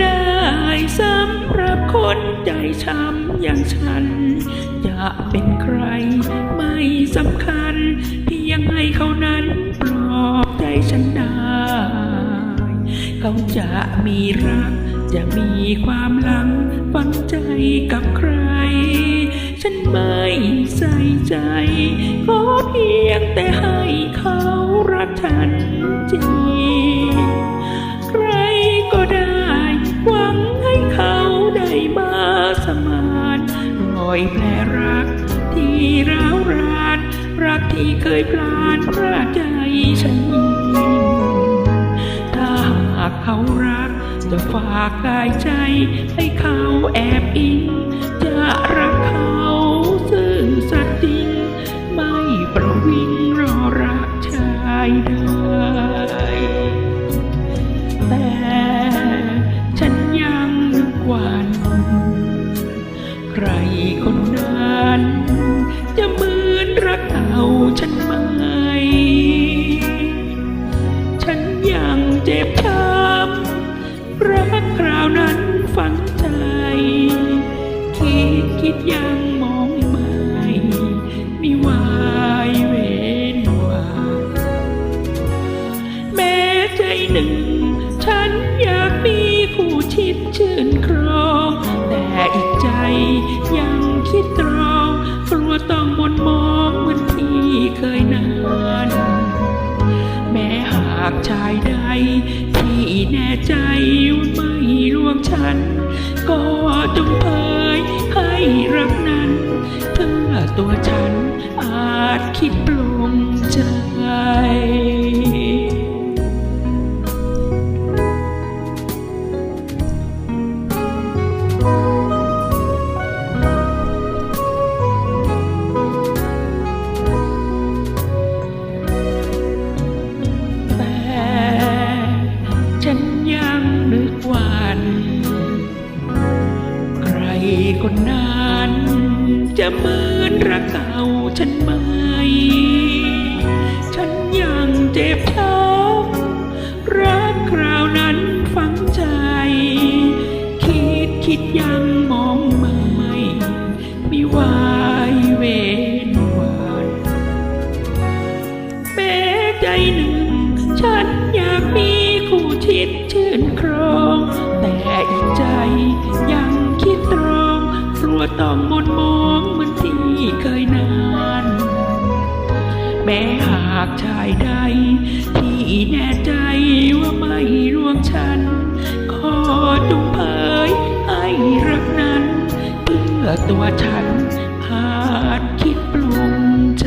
ได้สำหรับคนใจช้ำอย่างฉัน จะเป็นใครไม่สำคัญ เพียงให้เขานั้นปลอบใจฉันได้ เขาจะมีรัก จะมีความหลังฝังใจกับใคร ฉันไม่ใส่ใจ ขอเพียงแต่ให้เขารักฉันจริง อยแผลรัก ที่ร้าวราน รักที่เคยพลานพระใจฉันยิ่งถ้าหากเขารัก จะฝากกายใจให้เขาแอบอิง ที่แน่ใจว่าไม่รวงฉัน ก็จงเผยให้ร ครคนนั้น จะเหมือนรักเก่าฉันไหม ฉันยังเจ็บช้ำรักคราวนั้นฝังใจ คิดคิดยังมองไม่ไม่วายเวนวานแม้ใจหนึ่ง ฉันอยากมี ต้องมนมองเหมือนที่เคยนาน แม้หากชายใด ที่แน่ใจว่าไม่รวมฉัน ขอจงเผยให้รักนั้น เพื่อตัวฉันอาจคิดปลงใจ